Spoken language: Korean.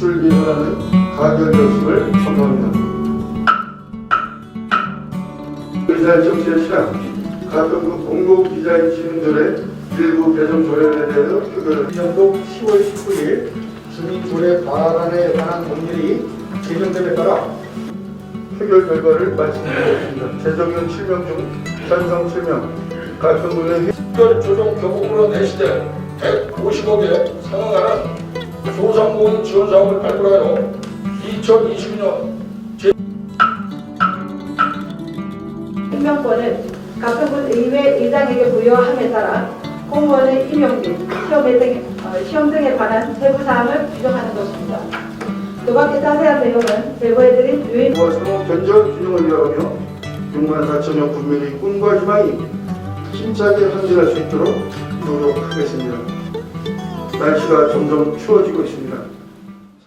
출입하는 가결 결심을 선포합니다. 의사의 정치의 시간, 가평구 공공기자인 시민들의 일부 배정 조례에 대해서 표결을 2년도 10월 19일 주민조례 발안에 관한 법률이 제정됨에 따라 표결 결과를 말씀드리겠습니다. 재정의원 7명 중 찬성 7명, 가평구의 특별 조정 교부금으로 내시되 150억에 상응하는 소상공인 지원 사업을 발굴하여 2020년 임명권을 가평군 의회 의장에게 부여함에 따라 공무원의 임용 및 시험 등, 어, 시험 등에 관한 세부 사항을 규정하는 것입니다. 그 밖에 자세한 내용은 제보해드린 유인 와 상호 견적 균형을 위하며 6만 4천여 국민의 꿈과 희망이 힘차게 항진할 수 있도록 노력하겠습니다. 날씨가 점점 추워지고 있습니다.